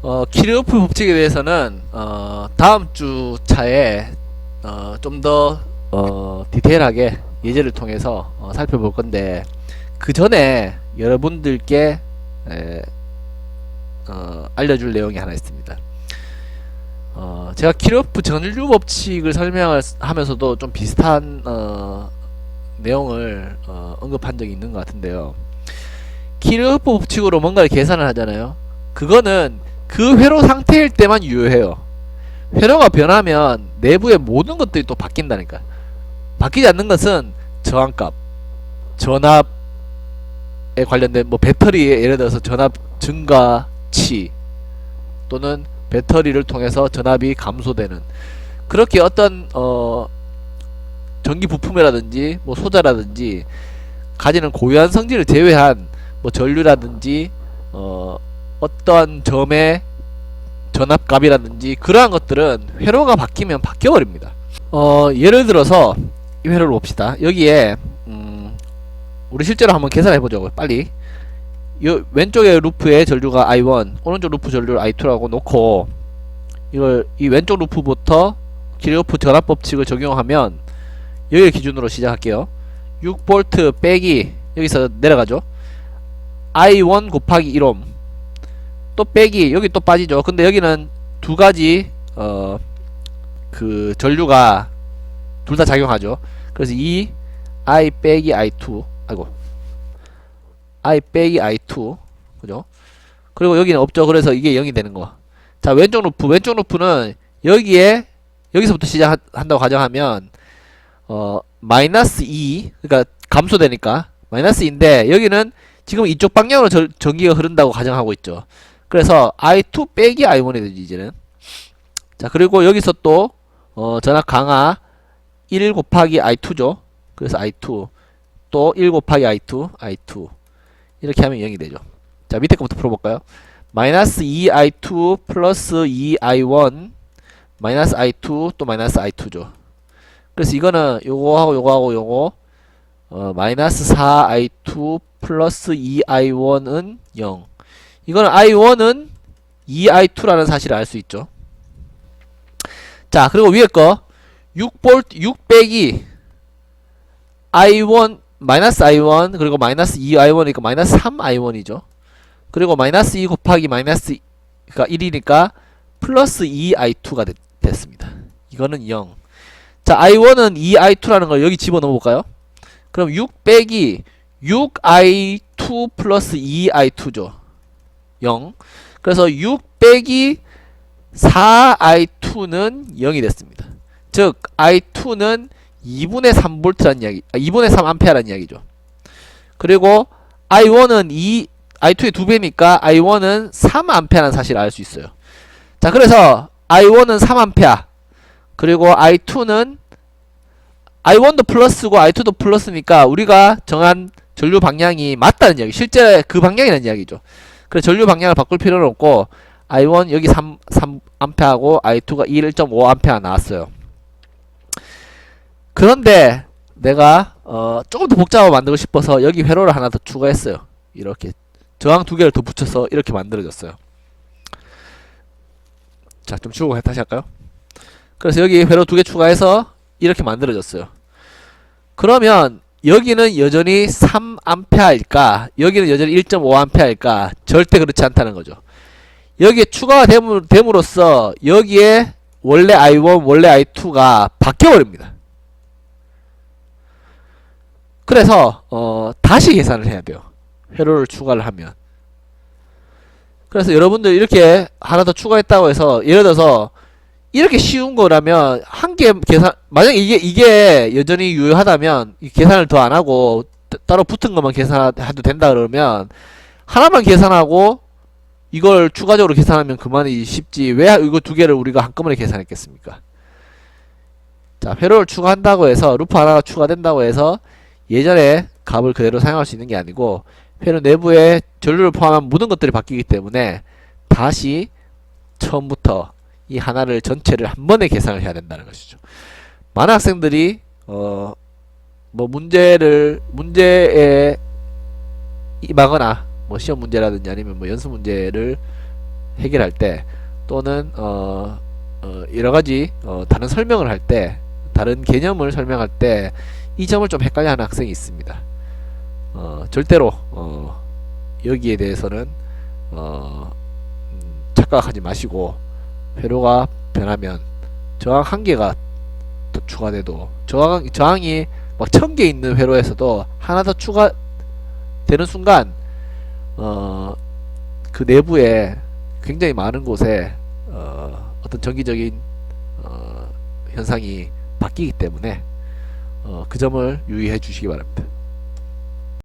어, 키르오프 법칙에 대해서는 어, 다음 주 차에 어, 좀더 어, 디테일하게 예제를 통해서 어, 살펴볼 건데 그 전에 여러분들께 에, 어, 알려줄 내용이 하나 있습니다. 어, 제가 키르오프 전류 법칙을 설명하면서도 좀 비슷한 어, 내용을 어, 언급한 적이 있는 것 같은데요. 키르오프 법칙으로 뭔가를 계산을 하잖아요. 그거는 그 회로 상태일 때만 유효해요. 회로가 변하면 내부의 모든 것들이 또 바뀐다니까. 바뀌지 않는 것은 저항값, 전압에 관련된 뭐 배터리에 예를 들어서 전압 증가치 또는 배터리를 통해서 전압이 감소되는 그렇게 어떤 어 전기 부품이라든지 뭐 소자라든지 가지는 고유한 성질을 제외한 뭐 전류라든지 어 어떤 점의 전압값이라든지 그러한 것들은 회로가 바뀌면 바뀌어버립니다. 어 예를 들어서 이 회로를 봅시다. 여기에 음 우리 실제로 한번 계산해보죠. 빨리. 요 왼쪽에 루프의 전류가 I1, 오른쪽 루프 전류를 I2라고 놓고 이걸 이 왼쪽 루프부터 기르오프 전압 법칙을 적용하면 여기를 기준으로 시작할게요. 6V 빼기 여기서 내려가죠. I1 곱하기 1옴 또 빼기 여기 또 빠지죠. 근데 여기는 두 가지 어 그 전류가 둘 다 작용하죠. 그래서 이 I 빼기 I2 아이고 I 빼기 I2 그죠? 그리고 여기는 없죠. 그래서 이게 0이 되는 거. 자 왼쪽 루프 왼쪽 루프는 여기에 여기서부터 시작한다고 가정하면 어 마이너스 2 그러니까 감소되니까 마이너스 2인데 여기는 지금 이쪽 방향으로 저, 전기가 흐른다고 가정하고 있죠. 그래서 I2 빼기 I1이 되죠 이제는. 자 그리고 여기서 또 어, 전압 강화 1 곱하기 I2죠. 그래서 I2 또 1 곱하기 I2 I2 이렇게 하면 0이 되죠. 자 밑에 거부터 풀어볼까요? 마이너스 2i2 플러스 2i1 마이너스 i2 또 마이너스 i2죠. 그래서 이거는 요거하고 요거하고 요거 어, 마이너스 4i2 플러스 2i1은 0 이거는 i1은 2i2라는 사실을 알 수 있죠. 자 그리고 위에 거 6V 6 빼기 i1 마이너스 i1 그리고 마이너스 2i1이니까 마이너스 3i1이죠. 그리고 마이너스 2 곱하기 마이너스 가 1이니까 플러스 2i2가 됐, 됐습니다. 이거는 0. 자 i1은 2i2라는 걸 여기 집어넣어 볼까요? 그럼 6 빼기 6i2 플러스 2i2죠. 0. 그래서 6 빼기 4i2는 0이 됐습니다. 즉 i2는 2분의 3V라는 이야기, 아, 2분의 3A라는 이야기죠. 그리고 i1은 2, i2의 2배니까 i1은 3A라는 사실을 알 수 있어요. 자, 그래서 i1은 3A, 그리고 i2는 i1도 플러스고 i2도 플러스니까 우리가 정한 전류 방향이 맞다는 이야기. 실제 그 방향이라는 이야기죠. 그래서 전류 방향을 바꿀 필요는 없고 i1 여기 3, 3A하고 i2가 1.5A 나왔어요. 그런데 내가 어, 조금 더 복잡하게 만들고 싶어서 여기 회로를 하나 더 추가했어요. 이렇게 저항 두 개를 더 붙여서 이렇게 만들어졌어요. 자, 좀 지우고 다시 할까요? 그래서 여기 회로 두 개 추가해서 이렇게 만들어졌어요. 그러면 여기는 여전히 3A일까? 여기는 여전히 1.5A일까? 절대 그렇지 않다는 거죠. 여기에 추가가 됨으, 됨으로써 여기에 원래 I1, 원래 I2가 바뀌어버립니다. 그래서 어, 다시 계산을 해야 돼요. 회로를 추가를 하면. 그래서 여러분들 이렇게 하나 더 추가했다고 해서 예를 들어서 이렇게 쉬운 거라면 한 개 계산 만약 이게 이게 여전히 유효하다면 이 계산을 더 안 하고 따- 따로 붙은 것만 계산해도 된다 그러면 하나만 계산하고 이걸 추가적으로 계산하면 그만이 쉽지 왜 이거 두 개를 우리가 한꺼번에 계산했겠습니까? 자 회로를 추가한다고 해서 루프 하나가 추가된다고 해서 예전에 값을 그대로 사용할 수 있는 게 아니고 회로 내부에 전류를 포함한 모든 것들이 바뀌기 때문에 다시 처음부터 이 하나를 전체를 한 번에 계산을 해야 된다는 것이죠. 많은 학생들이 어 뭐 문제를 문제에 임하거나 뭐 시험 문제라든지 아니면 뭐 연습 문제를 해결할 때 또는 어, 어, 여러 가지 어, 다른 설명을 할 때 다른 개념을 설명할 때 이 점을 좀 헷갈려하는 학생이 있습니다. 어, 절대로 어, 여기에 대해서는 어, 음, 착각하지 마시고 회로가 변하면 저항 한 개가 더 추가돼도 저항 저항이 막 천 개 있는 회로에서도 하나 더 추가 되는 순간 어, 그 내부에 굉장히 많은 곳에 어, 어떤 정기적인 어, 현상이 바뀌기 때문에 어, 그 점을 유의해 주시기 바랍니다.